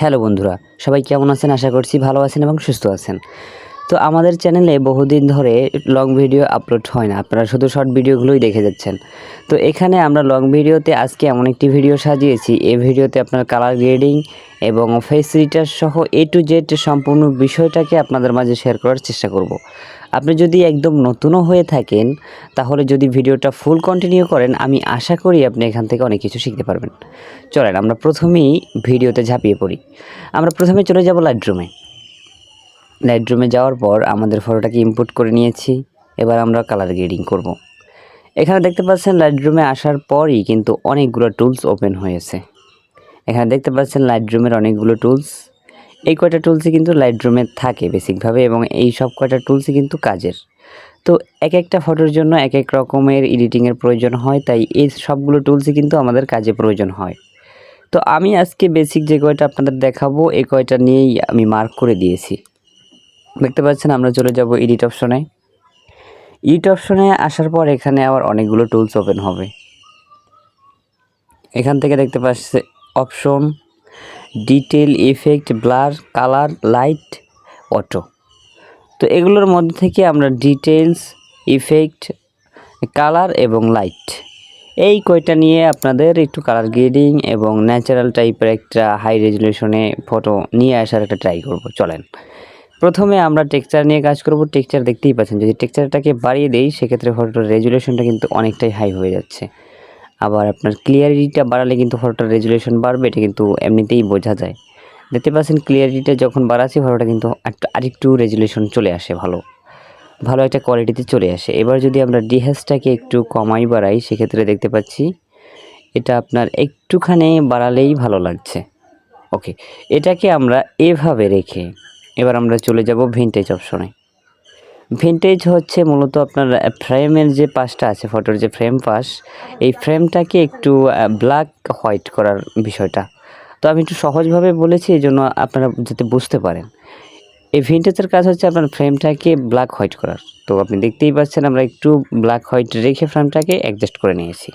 Hello বন্ধুরা, সবাই কেমন আছেন? আশা করছি ভালো আছেন এবং সুস্থ আছেন। তো আমাদের চ্যানেলে বহুদিন ধরে লং ভিডিও আপলোড হয় না, আপনারা শুধু শর্ট ভিডিওগুলোই দেখে যাচ্ছেন। তো এখানে আমরা লং ভিডিওতে আজকে এমন একটি ভিডিও সাজিয়েছি, এই ভিডিওতে আপনার কালার গ্রেডিং এবং ফেস রিটার সহ এ টু জেড সম্পূর্ণ বিষয়টাকে আপনাদের মাঝে শেয়ার করার চেষ্টা করব। আপনি যদি একদম নতুনও হয়ে থাকেন, তাহলে যদি ভিডিওটা ফুল কন্টিনিউ করেন, আমি আশা করি আপনি এখান থেকে অনেক কিছু শিখতে পারবেন। চলেন, আমরা প্রথমেই ভিডিওতে ঝাঁপিয়ে পড়ি। আমরা প্রথমে চলে যাব লাইটরুমে লাইটরুমে যাওয়ার পর আমাদের ফটোটাকে ইনপুট করে নিয়েছি। এবার আমরা কালার গ্রেডিং করব। এখানে দেখতে পাচ্ছেন লাইটরুমে আসার পরই কিন্তু অনেকগুলো টুলস ওপেন হয়েছে। এখানে দেখতে পাচ্ছেন লাইটরুমের অনেকগুলো টুলস এই কয়টা টুলসই কিন্তু লাইটরুমে থাকে বেসিকভাবে এবং এই সব কয়টা টুলসই কিন্তু কাজের। তো এক একটা ফটোর জন্য এক এক রকমের এডিটিংয়ের প্রয়োজন হয়, তাই এই সবগুলো টুলসই কিন্তু আমাদের কাজে প্রয়োজন হয়। তো আমি আজকে বেসিক যে কয়টা আপনাদের দেখাবো, এই কয়টা নিয়েই আমি মার্ক করে দিয়েছি। দেখতে পাচ্ছেন আমরা চলে যাব এডিট অপশনে এডিট অপশনে আসার পর এখানে আবার অনেকগুলো টুলস ওপেন হবে। এখান থেকে দেখতে পাচ্ছে option detail effect, blur, colour, light, auto. তো এগুলোর মধ্যে থেকে আমরা ডিটেলস ইফেক্ট, কালার এবং লাইট। এই কয়টা নিয়ে আপনাদের একটু কালার গ্রেডিং এবং ন্যাচারাল টাইপের একটা হাই রেজুলেশনে ফটো নিয়ে আসার একটা ট্রাই করব, চলেন। প্রথমে আমরা টেক্সচার নিয়ে কাজ করব, টেক্সচার দেখতেই পাচ্ছেন। যদি টেক্সচারটাকে বাড়িয়ে দেই, সেক্ষেত্রে ফটোটার রেজুলেশনটা কিন্তু অনেকটাই হাই হয়ে যাচ্ছে। আবার আপনার ক্লিয়ারিটিটা বাড়ালে কিন্তু ফটোটার রেজুলেশন বাড়বে, এটা কিন্তু এমনিতেই বোঝা যায়। দেখতে পাচ্ছেন ক্লিয়ারিটিটা যখন বাড়াচ্ছি ফটোটা কিন্তু একটা, আরেকটু রেজুলেশন চলে আসে ভালো। ভালো একটা কোয়ালিটিতে চলে আসে। এবার যদি আমরা ডিহেসটাকে একটু কমাই বাড়াই, সেক্ষেত্রে দেখতে পাচ্ছি এটা আপনার একটুখানি বাড়ালেই ভালো লাগছে। ওকে এটাকে আমরা এভাবে রেখে এবার আমরা চলে যাব ভিনটেজ অপশনে ভিনটেজ হচ্ছে মূলত আপনার ফ্রেমের যে পাশটা আছে ফটোর যে ফ্রেম পাশ, এই ফ্রেমটাকে একটু ব্ল্যাক হোয়াইট করার বিষয়টা। তো আমি একটু সহজভাবে বলেছি, এই জন্য আপনারা যাতে বুঝতে পারেন। এই ভিনটেজের কাজ হচ্ছে আপনার ফ্রেমটাকে ব্ল্যাক হোয়াইট করার। তো আপনি দেখতেই পাচ্ছেন, আমরা একটু ব্ল্যাক হোয়াইট রেখে ফ্রেমটাকে অ্যাডজাস্ট করে নিয়েছি।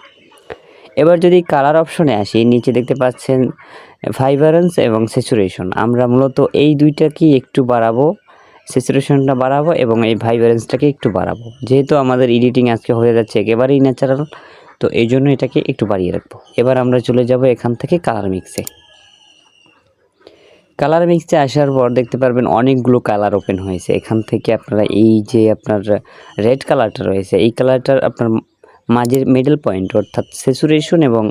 এবার যদি কালার অপশনে আসি, নিচে দেখতে পাচ্ছেন ভাইব্রেন্স এবং স্যাচুরেশন আমরা মূলত এই দুইটাকেই একটু বাড়াবো। স্যাচুরেশনটা বাড়াবো এবং এই ভাইব্রেন্সটাকে একটু বাড়াবো। যেহেতু আমাদের এডিটিং আজকে হয়ে যাচ্ছে একেবারেই ন্যাচারাল তো এই জন্য এটাকে একটু বাড়িয়ে রাখব। এবার আমরা চলে যাব এখান থেকে কালার মিক্সে কালার মিক্সে আসার পর দেখতে পারবেন অনেকগুলো কালার ওপেন হয়েছে। এখান থেকে আপনারা এই যে আপনার রেড কালারটা রয়েছে, এই কালারটার আপনার মাঝের মিডল পয়েন্ট অর্থাৎ স্যাচুরেশন এবং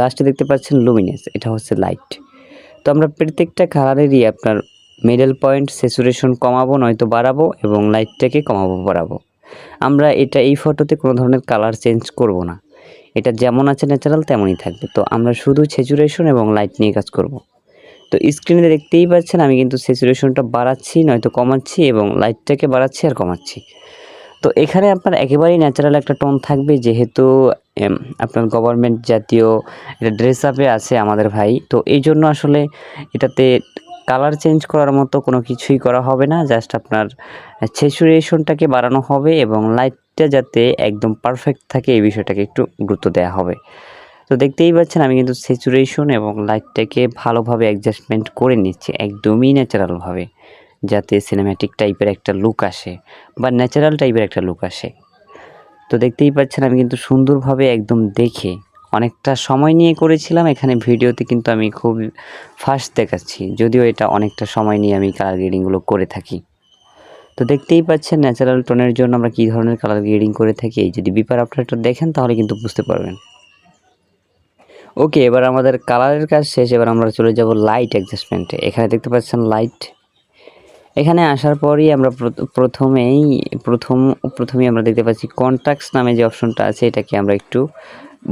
লাস্টে দেখতে পাচ্ছেন লুমিনেস এটা হচ্ছে লাইট তো আমরা প্রত্যেকটা কালারেরই আপনার মিডল পয়েন্ট স্যাচুরেশন কমাবো, নয়তো বাড়াবো এবং লাইটটাকে কমাবো, বাড়াবো। আমরা এটা এই ফটোতে কোনো ধরনের কালার চেঞ্জ করব না। এটা যেমন আছে ন্যাচারাল তেমনই থাকবে। তো আমরা শুধু স্যাচুরেশন এবং লাইট নিয়ে কাজ করব। তো স্ক্রিনে দেখতেই পাচ্ছেন, আমি কিন্তু স্যাচুরেশনটা বাড়াচ্ছি, নয়তো কমাচ্ছি এবং লাইটটাকে বাড়াচ্ছি আর কমাচ্ছি। তো এখানে আপনার একেবারেই ন্যাচারাল একটা টোন থাকবে, যেহেতু আপনার গভর্নমেন্ট জাতীয় এটা ড্রেস আপে আছে আমাদের ভাই। তো এই জন্য আসলে এটাতে কালার চেঞ্জ করার মতো কোনো কিছুই করা হবে না জাস্ট আপনার স্যাচুরেশনটাকে বাড়ানো হবে এবং লাইটটা যাতে একদম পারফেক্ট থাকে এই বিষয়টাকে একটু গুরুত্ব দেওয়া হবে। তো দেখতেই পাচ্ছেন আমি কিন্তু স্যাচুরেশন এবং লাইটটাকে ভালোভাবে অ্যাডজাস্টমেন্ট করে নিচ্ছি একদমই ন্যাচারালভাবে যাতে সিনেম্যাটিক টাইপের একটা লুক আসে বা ন্যাচারাল টাইপের একটা লুক আসে। তো দেখতেই পাচ্ছেন আমি কিন্তু সুন্দরভাবে একদম দেখে অনেকটা সময় নিয়ে করেছিলাম, এখানে ভিডিওতে কিন্তু আমি খুব ফাস্ট দেখাচ্ছি, যদিও এটা অনেকটা সময় নিয়ে আমি কালার গ্রেডিংগুলো করে থাকি। তো দেখতেই পাচ্ছেন ন্যাচারাল টোনের জন্য আমরা কী ধরনের কালার গ্রেডিং করে থাকি, এই যদি বিপার আফটারটা দেখেন তাহলে কিন্তু বুঝতে পারবেন। ওকে এবার আমাদের কালারের কাজ শেষ, এবার আমরা চলে যাব লাইট অ্যাডজাস্টমেন্টে এখানে দেখতে পাচ্ছেন লাইট এখানে আসার পরই আমরা প্র- প্রথমেই, প্রথম, প্রথমেই আমরা দেখতে পাচ্ছি কন্ট্রাক্টস নামে যে অপশনটা আছে, এটাকে আমরা একটু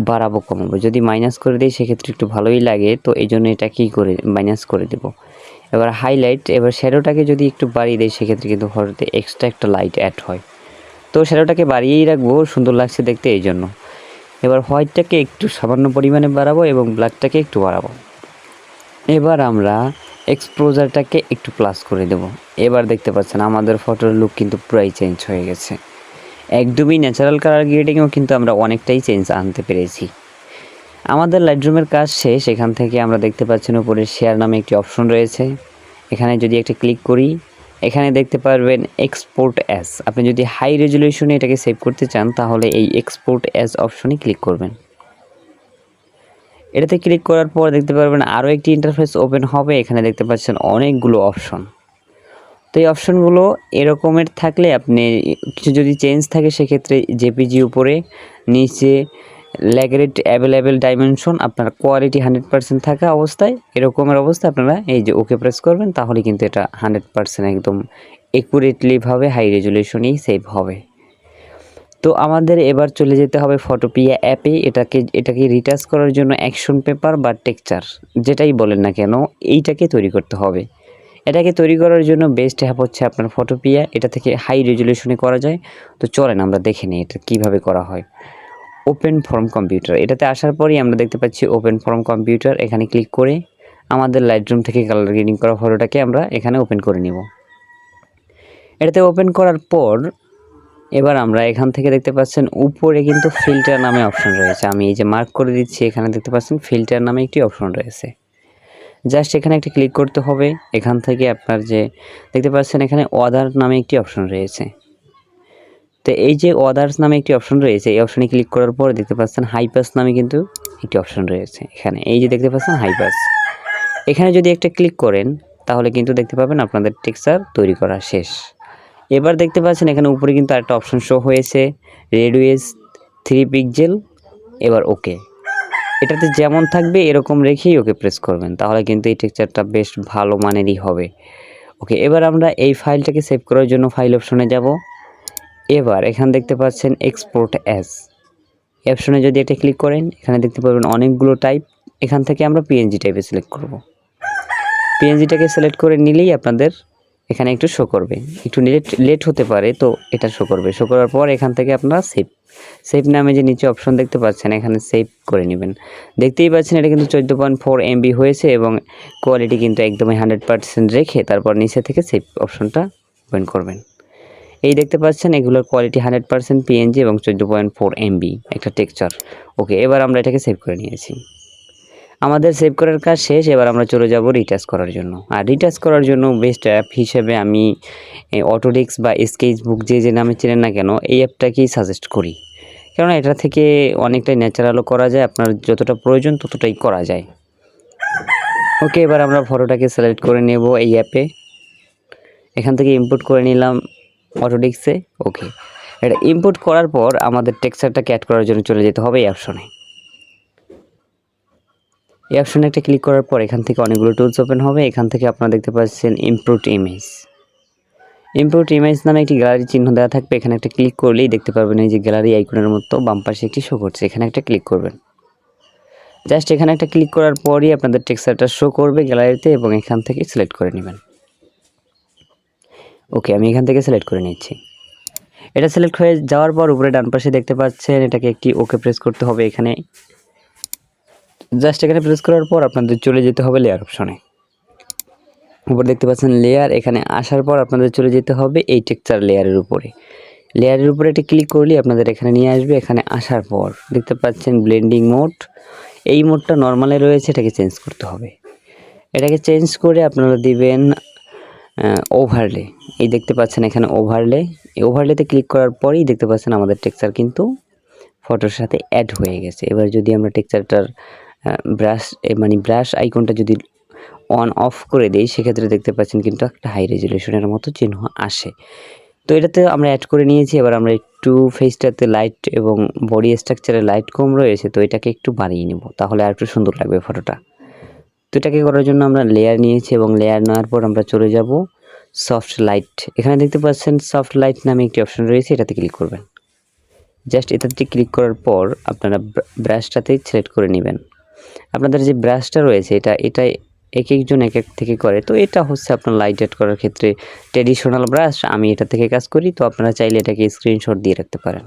বাড়াবো, কমাবো। যদি মাইনাস করে দিই, সেক্ষেত্রে একটু ভালোই লাগে। তো এই জন্য এটা কী করে মাইনাস করে দেবো? এবার হাইলাইট এবার শ্যাডোটাকে যদি একটু বাড়িয়ে দিই, সেক্ষেত্রে কিন্তু ফটোতে এক্সট্রা একটা লাইট অ্যাড হয়। তো শ্যাডোটাকে বাড়িয়েই রাখব, সুন্দর লাগছে দেখতে এই জন্য। এবার হোয়াইটটাকে একটু সামান্য পরিমাণে বাড়াবো এবং ব্ল্যাকটাকে একটু বাড়াবো। এবার আমরা এক্সপোজারটাকে একটু প্লাস করে দেব। এবার দেখতে পাচ্ছেন, আমাদের ফটোর লুক কিন্তু পুরাই চেঞ্জ হয়ে গেছে। একদমই ন্যাচারাল কালার গ্রেডিংও কিন্তু আমরা অনেকটাই চেঞ্জ আনতে পেরেছি। আমাদের লাইটরুমের কাজ শেষ, এখান থেকে আমরা দেখতে পাচ্ছেন উপরে শেয়ার নামে একটি অপশন রয়েছে। এখানে যদি একটা ক্লিক করি, এখানে দেখতে পারবেন এক্সপোর্ট অ্যাস আপনি যদি হাই রেজলিউশনে এটাকে সেভ করতে চান, তাহলে এই এক্সপোর্ট অ্যাস অপশনে ক্লিক করবেন। এটাতে ক্লিক করার পর দেখতে পারবেন আরও একটি ইন্টারফেস ওপেন হবে, এখানে দেখতে পাচ্ছেন অনেকগুলো অপশন তো এই অপশনগুলো এরকমের থাকলে আপনি কিছু যদি চেঞ্জ থাকে সেক্ষেত্রে জেপিজি উপরে, নিচে ল্যাগরেট অ্যাভেলেবেল ডাইমেনশন আপনার কোয়ালিটি হান্ড্রেড পার্সেন্ট থাকা অবস্থায়, এরকমের অবস্থায় আপনারা এই যে ওকে প্রেস করবেন, তাহলে কিন্তু এটা হান্ড্রেড পার্সেন্ট একদম একুরেটলিভাবে হাই রেজুলেশনেই সেভ হবে। তো আমাদের এবার চলে যেতে হবে ফটোপিয়া অ্যাপে এটাকে এটাকে রিটাচ করার জন্য অ্যাকশন পেপার বা টেক্সচার যেটাই বলেন না কেন, এইটাকে তৈরি করতে হবে। এটাকে তৈরি করার জন্য বেস্ট অ্যাপ হচ্ছে আপনার ফটোপিয়া এটা থেকে হাই রেজুলেশনে করা যায়। তো চলেন আমরা দেখে নিই এটা কীভাবে করা হয়। ওপেন ফর্ম কম্পিউটার এটাতে আসার পরই আমরা দেখতে পাচ্ছি ওপেন ফর্ম কম্পিউটার এখানে ক্লিক করে আমাদের লাইটরুম থেকে কালার গ্রেডিং করা ফটোটাকে আমরা এখানে ওপেন করে নিব। এটাতে ওপেন করার পর এবার আমরা এখান থেকে দেখতে পাচ্ছেন উপরে কিন্তু ফিল্টার নামে অপশন রয়েছে। আমি এই যে মার্ক করে দিচ্ছি, এখানে দেখতে পাচ্ছেন ফিল্টার নামে একটি অপশন রয়েছে। জাস্ট এখানে একটা ক্লিক করতে হবে। এখান থেকে আপনার যে, দেখতে পাচ্ছেন এখানে অদার নামে একটি অপশন রয়েছে। তো এই যে অদার্স নামে একটি অপশন রয়েছে, এই অপশনে ক্লিক করার পর দেখতে পাচ্ছেন হাইপাস নামে কিন্তু একটি অপশন রয়েছে এখানে। এই যে দেখতে পাচ্ছেন হাইপাস এখানে যদি একটা ক্লিক করেন, তাহলে কিন্তু দেখতে পাবেন আপনাদের টেক্সচার তৈরি করা শেষ। এবার দেখতে পাচ্ছেন এখানে উপরে কিন্তু আরেকটা অপশন শো হয়েছে। রেডুয়েস থ্রি পিকজেল এবার ওকে এটাতে যেমন থাকবে, এরকম রেখেই ওকে প্রেস করবেন। তাহলে কিন্তু এই টেক্সচারটা বেশ ভালো মানেরই হবে। ওকে, এবার আমরা এই ফাইলটাকে সেভ করার জন্য ফাইল অপশনে যাব। এবার এখানে দেখতে পাচ্ছেন এক্সপোর্ট অ্যাস অপশনে যদি এটা ক্লিক করেন, এখানে দেখতে পাবেন অনেকগুলো টাইপ এখান থেকে আমরা পিএনজি টাইপে সিলেক্ট করব। পিএনজিটাকে সিলেক্ট করে নিলেই আপনাদের এখানে একটু শো করবে। একটু লেট লেট হতে পারে, তো এটা শো করবে। শো করার পর এখান থেকে আপনারা সেভ সেভ নামে যে নিচে অপশন দেখতে পাচ্ছেন, এখানে সেভ করে নেবেন। দেখতেই পাচ্ছেন এটা কিন্তু চোদ্দ পয়েন্ট ফোর এমবি হয়েছে এবং কোয়ালিটি কিন্তু একদমই হান্ড্রেড পার্সেন্ট রেখে তারপর নিচে থেকে সেভ অপশনটা ওপেন করবেন। এই দেখতে পাচ্ছেন এগুলোর কোয়ালিটি হান্ড্রেড পার্সেন্ট পিএনজি এবং চোদ্দ পয়েন্ট ফোর এমবি একটা টেক্সচার ওকে এবার আমরা এটাকে সেভ করে নিয়েছি। আমাদের সেভ করার কাজ শেষ, এবার আমরা চলে যাব রিটাচ করার জন্য। আর রিটাচ করার জন্য বেস্ট অ্যাপ হিসেবে আমি অটোডিক্স বা স্কেচ বুক যে যে নামে চেনেন না কেন, এই অ্যাপটাকেই সাজেস্ট করি। কেননা এটা থেকে অনেকটাই ন্যাচারালও করা যায়, আপনার যতটা প্রয়োজন ততটাই করা যায়। ওকে এবার আমরা ফটোটাকে সিলেক্ট করে নেব এই অ্যাপে এখান থেকে ইম্পোর্ট করে নিলাম অটোডিক্সে ওকে এটা ইম্পোর্ট করার পর আমাদের টেক্সচারটাকে অ্যাড করার জন্য চলে যেতে হবে এই অপশনে এই অপশনে একটা ক্লিক করার পর এখান থেকে অনেকগুলো টুলস ওপেন হবে। এখান থেকে আপনারা দেখতে পাচ্ছেন ইমপ্রুভ ইমেজ ইমপ্রুভ ইমেজ নামে একটি গ্যালারি চিহ্ন দেওয়া থাকবে। এখানে একটা ক্লিক করলেই দেখতে পারবেন এই যে গ্যালারি আইকনের মতো বাম পাশে একটি শো করছে। এখানে একটা ক্লিক করবেন। জাস্ট এখানে একটা ক্লিক করার পরই আপনাদের টেক্সচারটা শো করবে গ্যালারিতে এবং এখান থেকে সিলেক্ট করে নেবেন। ওকে আমি এখান থেকে সিলেক্ট করে নিচ্ছি। এটা সিলেক্ট হয়ে যাওয়ার পর উপরে ডান পাশে দেখতে পাচ্ছেন এটাকে একটি ওকে প্রেস করতে হবে। এখানে জাস্ট এখানে প্রেস করার পর আপনাদের চলে যেতে হবে লেয়ার অপশনে উপরে দেখতে পাচ্ছেন লেয়ার এখানে আসার পর আপনাদের চলে যেতে হবে এই টেক্সচার লেয়ারের উপরে। লেয়ারের উপরে এটা ক্লিক করলে আপনাদের এখানে নিয়ে আসবে, এখানে আসার পর। দেখতে পাচ্ছেন ব্লেন্ডিং মোড এই মোডটা নর্মালে রয়েছে, এটাকে চেঞ্জ করতে হবে। এটাকে চেঞ্জ করে আপনারা দিবেন ওভারলে এই দেখতে পাচ্ছেন এখানে ওভারলে এই ওভারলেতে ক্লিক করার পরেই দেখতে পাচ্ছেন আমাদের টেক্সচার কিন্তু ফটোর সাথে অ্যাড হয়ে গেছে। এবার যদি আমরা টেক্সচারটার ব্রাশ মানে ব্রাশ আইকনটা যদি অন অফ করে দিই, সেক্ষেত্রে দেখতে পাচ্ছেন কিন্তু একটা হাই রেজুলেশনের মতো চিহ্ন আসে। তো এটাতে আমরা অ্যাড করে নিয়েছি, এবার আমরা একটু ফেসটাতে লাইট এবং বডি স্ট্রাকচারে লাইট কম রয়েছে, তো এটাকে একটু বাড়িয়ে নেব, তাহলে আর একটু সুন্দর লাগবে ফটোটা তো এটাকে করার জন্য আমরা লেয়ার নিয়েছি এবং লেয়ার নেওয়ার পর আমরা চলে যাব সফট লাইট এখানে দেখতে পাচ্ছেন সফট লাইট নামে একটি অপশন রয়েছে, এটাতে ক্লিক করবেন। জাস্ট এটাতে ক্লিক করার পর আপনারা ব্রাশটাতে সিলেক্ট করে নেবেন। আপনাদের যে ব্রাশটা রয়েছে, এটা এটা এক একজন এক এক থেকে করে। তো এটা হচ্ছে আপনার লাইট অ্যাড করার ক্ষেত্রে ট্রেডিশনাল ব্রাশ আমি এটা থেকে কাজ করি। তো আপনারা চাইলে এটাকে স্ক্রিনশট দিয়ে রাখতে পারেন।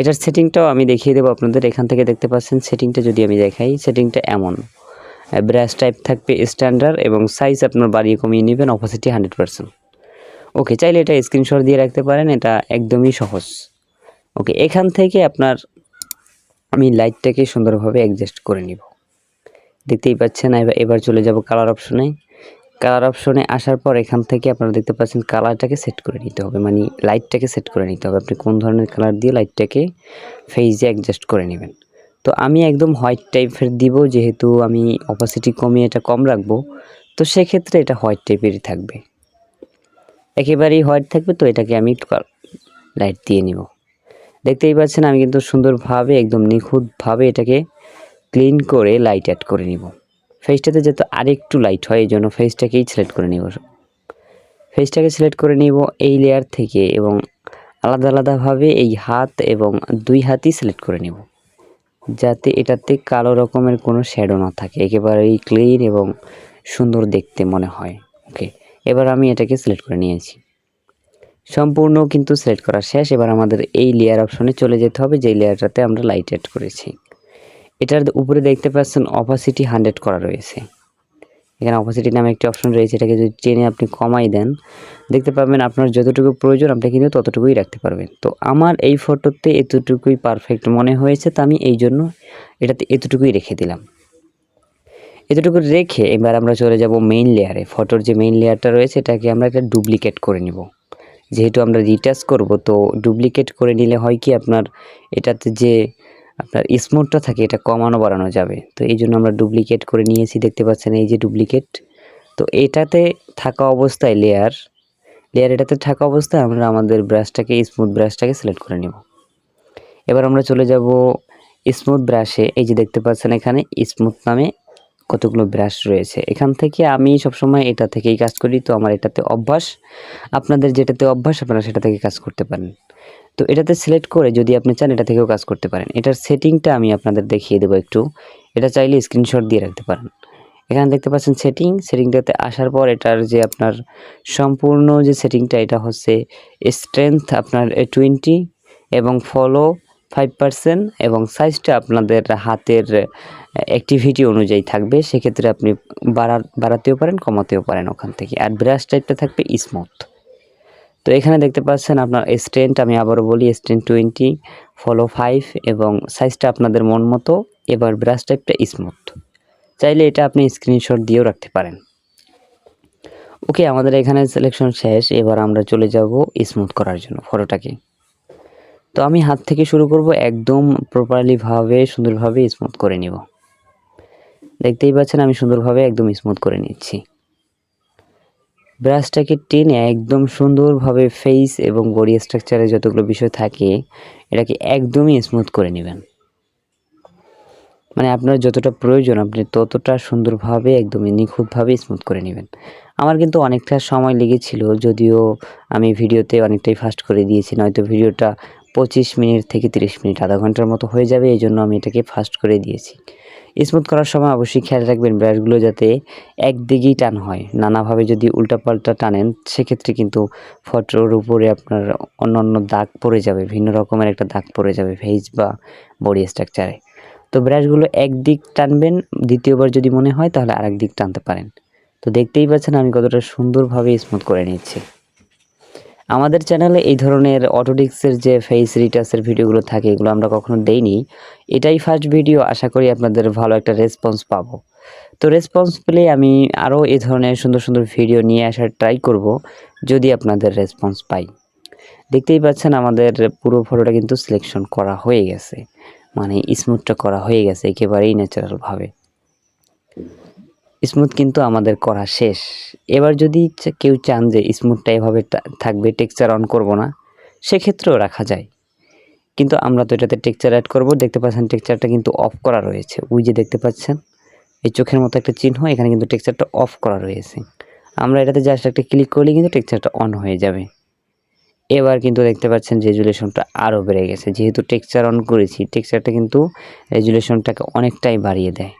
এটার সেটিংটাও আমি দেখিয়ে দেবো আপনাদের। এখান থেকে দেখতে পাচ্ছেন সেটিংটা যদি আমি দেখাই সেটিংটা এমন। ব্রাশ টাইপ থাকবে স্ট্যান্ডার্ড এবং সাইজ আপনার বাড়িয়ে কমিয়ে নেবেন অপোসিটি হান্ড্রেড পার্সেন্ট ওকে চাইলে এটা স্ক্রিনশট দিয়ে রাখতে পারেন। এটা একদমই সহজ। ওকে এখান থেকে আপনার আমি লাইটটাকে সুন্দরভাবে অ্যাডজাস্ট করে নিব। দেখতেই পাচ্ছেন, এবার চলে যাব কালার অপশনে কালার অপশনে আসার পর এখান থেকে আপনারা দেখতে পাচ্ছেন কালারটাকে সেট করে নিতে হবে। মানে লাইটটাকে সেট করে নিতে হবে। আপনি কোন ধরনের কালার দিয়ে লাইটটাকে ফেজে অ্যাডজাস্ট করে নেবেন। তো আমি একদম হোয়াইট টাইপের দিব, যেহেতু আমি অপাসিটি কমিয়ে এটা কম রাখব। তো সেক্ষেত্রে এটা হোয়াইট টাইপেরই থাকবে। একেবারেই হোয়াইট থাকবে, তো এটাকে আমি লাইট দিয়ে নিব। দেখতেই পাচ্ছেন, আমি কিন্তু সুন্দরভাবে, একদম নিখুঁতভাবে এটাকে ক্লিন করে লাইট অ্যাড করে নিব। ফেসটাতে যাতে আরেকটু লাইট হয়, এই জন্য ফেসটাকেই সিলেক্ট করে নিব। ফেসটাকে সিলেক্ট করে নিব এই লেয়ার থেকে এবং আলাদা আলাদাভাবে এই হাত এবং দুই হাতই সিলেক্ট করে নিব। যাতে এটাতে কালো রকমের কোনো শ্যাডো না থাকে, একেবারেই ক্লিন এবং সুন্দর দেখতে মনে হয়। ওকে এবার আমি এটাকে সিলেক্ট করে নিয়েছি। সম্পূর্ণ কিন্তু সিলেক্ট করা শেষ। এবার আমাদের এই লেয়ার অপশনে চলে যেতে হবে, যেই লেয়ারটাতে আমরা লাইট অ্যাড করেছি। এটার উপরে দেখতে পাচ্ছেন অপাসিটি হান্ড্রেড করা রয়েছে। এখানে অপাসিটি নামে একটি অপশন রয়েছে, এটাকে যদি টেনে আপনি কমাই দেন, দেখতে পাবেন আপনার যতটুকু প্রয়োজন, আপনি কিন্তু ততটুকুই রাখতে পারবেন। তো আমার এই ফটোতে এতটুকুই পারফেক্ট মনে হয়েছে, তো আমি এই জন্য এটাতে এতটুকুই রেখে দিলাম। এতটুকু রেখে এবার আমরা চলে যাব মেইন লেয়ারে ফটোর যে মেইন লেয়ারটা রয়েছে, এটাকে আমরা একটা ডুপ্লিকেট করে নিব। যেহেতু আমরা রিটাচ করব, তো ডুপ্লিকেট করে নিলে হয় কি আপনার এটাতে যে আপনার স্মুথটা থাকে, এটা কমানো বাড়ানো যাবে। তো এই জন্য আমরা ডুপ্লিকেট করে নিয়েছি, দেখতে পাচ্ছেন এই যে ডুপ্লিকেট তো এটাতে থাকা অবস্থায় লেয়ার লেয়ার এটাতে থাকা অবস্থায় আমরা আমাদের ব্রাশটাকে স্মুথ ব্রাশটাকে সিলেক্ট করে নেব। এবার আমরা চলে যাব স্মুথ ব্রাশে এই যে দেখতে পাচ্ছেন এখানে স্মুথ নামে কতগুলো ব্রাশ রয়েছে। এখান থেকে আমি সবসময় এটা থেকেই কাজ করি, তো আমার এটাতে অভ্যাস। আপনাদের যেটাতে অভ্যাস, আপনারা সেটা থেকে কাজ করতে পারেন। তো এটাতে সিলেক্ট করে যদি আপনি চান, এটা থেকেও কাজ করতে পারেন। এটার সেটিংটা আমি আপনাদের দেখিয়ে দেবো একটু। এটা চাইলে স্ক্রিনশট দিয়ে রাখতে পারেন। এখানে দেখতে পাচ্ছেন সেটিং সেটিংটাতে আসার পর এটার যে আপনার সম্পূর্ণ যে সেটিংটা এটা হচ্ছে স্ট্রেংথ আপনার টোয়েন্টি এবং ফলো ফাইভ পার্সেন্ট এবং সাইজটা আপনাদের হাতের অ্যাক্টিভিটি অনুযায়ী থাকবে। সেক্ষেত্রে আপনি বাড়া, বাড়াতেও পারেন, কমাতেও পারেন ওখান থেকে। আর ব্রাশ টাইপটা থাকবে স্মুথ তো এখানে দেখতে পাচ্ছেন আপনার স্ট্রেন্ট আমি আবারও বলি স্ট্রেন্ট টোয়েন্টি ফলো ফাইভ এবং সাইজটা আপনাদের মন মতো। এবার ব্রাশ টাইপটা স্মুথ চাইলে এটা আপনি স্ক্রিনশট দিয়েও রাখতে পারেন। ওকে আমাদের এখানে সিলেকশন শেষ। এবার আমরা চলে যাব স্মুথ করার জন্য ফটোটাকে তো আমি হাত থেকে শুরু করব, একদম প্রপারলিভাবে সুন্দরভাবে স্মুথ করে নিব। দেখতেই পাচ্ছেন আমি সুন্দরভাবে একদম স্মুথ করে নিচ্ছি। ব্রাশটাকে টেনে একদম সুন্দরভাবে ফেস এবং বডি স্ট্রাকচারে যতগুলো বিষয় থাকে, এটাকে একদমই স্মুথ করে নেবেন। মানে আপনার যতটা প্রয়োজন, আপনি ততটা সুন্দরভাবে একদমই নিখুঁতভাবে স্মুথ করে নেবেন। আমার কিন্তু অনেকটা সময় লেগেছিল, যদিও আমি ভিডিওতে অনেকটাই ফাস্ট করে দিয়েছি, নয়তো ভিডিওটা পঁচিশ মিনিট থেকে তিরিশ মিনিট, আধা ঘণ্টার মতো হয়ে যাবে, এই জন্য আমি এটাকে ফাস্ট করে দিয়েছি। স্মুথ করার সময় অবশ্যই খেয়াল রাখবেন ব্রাশগুলো যাতে একদিকেই টান হয়। নানাভাবে যদি উল্টাপাল্টা টানেন, সেক্ষেত্রে কিন্তু ফটোর উপরে আপনার অন্য অন্য দাগ পড়ে যাবে, ভিন্ন রকমের একটা দাগ পড়ে যাবে ভেজ বা বডি স্ট্রাকচারে তো ব্রাশগুলো একদিক টানবেন, দ্বিতীয়বার যদি মনে হয় তাহলে আরেক দিক টানতে পারেন। তো দেখতেই পাচ্ছেন আমি কতটা সুন্দরভাবে স্মুথ করে নিচ্ছি আমাদের চ্যানেলে এই ধরনের অটোডিক্সের যে ফেস রিটাসের ভিডিওগুলো থাকে, এগুলো আমরা কখনো দেইনি। এটাই ফার্স্ট ভিডিও আশা করি আপনাদের ভালো একটা রেসপন্স পাবো। তো রেসপন্স পেলে আমি আরও এই ধরনের সুন্দর সুন্দর ভিডিও নিয়ে আসার ট্রাই করব, যদি আপনাদের রেসপন্স পাই। দেখতেই পাচ্ছেন আমাদের পুরো ফটোটা কিন্তু সিলেকশন করা হয়ে গেছে। মানে স্মুথটা করা হয়ে গেছে, একেবারেই ন্যাচারালভাবে স্মুথ কিন্তু আমাদের করা শেষ। এবার যদি কেউ চান যে স্মুথটা এভাবে থাকবে টেক্সচার অন করব না, সেক্ষেত্রেও রাখা যায়। কিন্তু আমরা তো এটাতে টেক্সচার অ্যাড করব, দেখতে পাচ্ছেন টেক্সচারটা কিন্তু অফ করা রয়েছে। ওই যে দেখতে পাচ্ছেন, এই চোখের মতো একটা চিহ্ন, এখানে কিন্তু টেক্সচারটা অফ করা রয়েছে। আমরা এটাতে জাস্ট একটা ক্লিক করলে কিন্তু টেক্সচারটা অন হয়ে যাবে। এবার কিন্তু দেখতে পাচ্ছেন রেজুলেশনটা আরও বেড়ে গেছে। যেহেতু টেক্সচার অন করেছি টেক্সচারটা কিন্তু রেজুলেশনটাকে অনেকটাই বাড়িয়ে দেয়।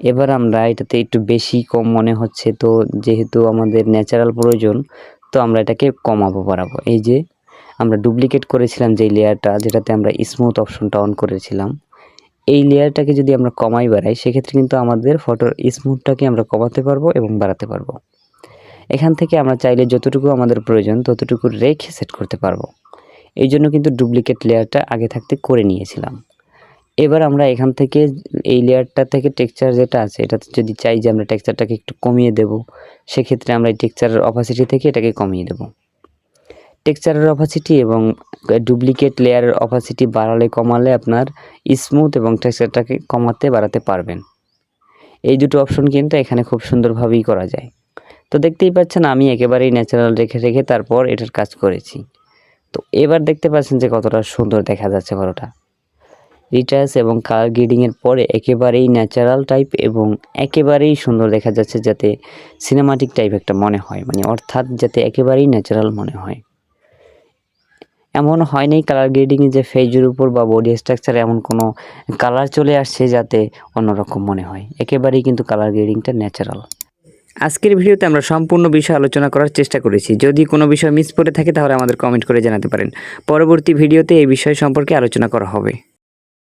এবার আমরা এটাতে একটু বেশি কম মনে হচ্ছে তো যেহেতু আমাদের ন্যাচারাল প্রয়োজন, তো আমরা এটাকে কমাবো বাড়াবো। এই যে আমরা ডুপ্লিকেট করেছিলাম যে লেয়ারটা যেটাতে আমরা স্মুথ অপশনটা অন করেছিলাম, এই লেয়ারটাকে যদি আমরা কমাই বাড়াই, সেক্ষেত্রে কিন্তু আমাদের ফটোর স্মুথটাকে আমরা কমাতে পারব এবং বাড়াতে পারব। এখান থেকে আমরা চাইলে যতটুকু আমাদের প্রয়োজন, ততটুকু রেখে সেট করতে পারব। এই জন্য কিন্তু ডুপ্লিকেট লেয়ারটা আগে থাকতে করে নিয়েছিলাম। এবার আমরা এখান থেকে এই লেয়ারটা থেকে টেক্সচার যেটা আছে, এটাতে যদি চাই যে আমরা টেক্সচারটাকে একটু কমিয়ে দেব, সেক্ষেত্রে আমরা এই টেক্সচারের অপাসিটি থেকে এটাকে কমিয়ে দেব। টেক্সচারের অপাসিটি এবং ডুপ্লিকেট লেয়ারের অপাসিটি বাড়ালে কমালে আপনার স্মুথ এবং টেক্সচারটাকে কমাতে বাড়াতে পারবেন। এই দুটো অপশন কিন্তু এখানে খুব সুন্দরভাবেই করা যায়। তো দেখতেই পাচ্ছেন আমি একেবারেই ন্যাচারাল রেখে রেখে তারপর এটার কাজ করেছি। তো এবার দেখতে পাচ্ছেন যে কতটা সুন্দর দেখা যাচ্ছে ফটোটা রিটাচ এবং কালার গ্রেডিংয়ের পরে একেবারেই ন্যাচারাল টাইপ এবং একেবারেই সুন্দর দেখা যাচ্ছে যাতে সিনেমাটিক টাইপ একটা মনে হয় মানে অর্থাৎ যাতে একেবারেই ন্যাচারাল মনে হয়। এমন হয়নি কালার গ্রেডিংয়ে যে ফেজের উপর বা বডি স্ট্রাকচারে এমন কোনো কালার চলে আসছে যাতে অন্যরকম মনে হয়। একেবারেই কিন্তু কালার গ্রেডিংটা ন্যাচারাল। আজকের ভিডিওতে আমরা সম্পূর্ণ বিষয় আলোচনা করার চেষ্টা করেছি। যদি কোনো বিষয় মিস করে থাকে তাহলে আমাদের কমেন্ট করে জানাতে পারেন। পরবর্তী ভিডিওতে এই বিষয় সম্পর্কে আলোচনা করা হবে।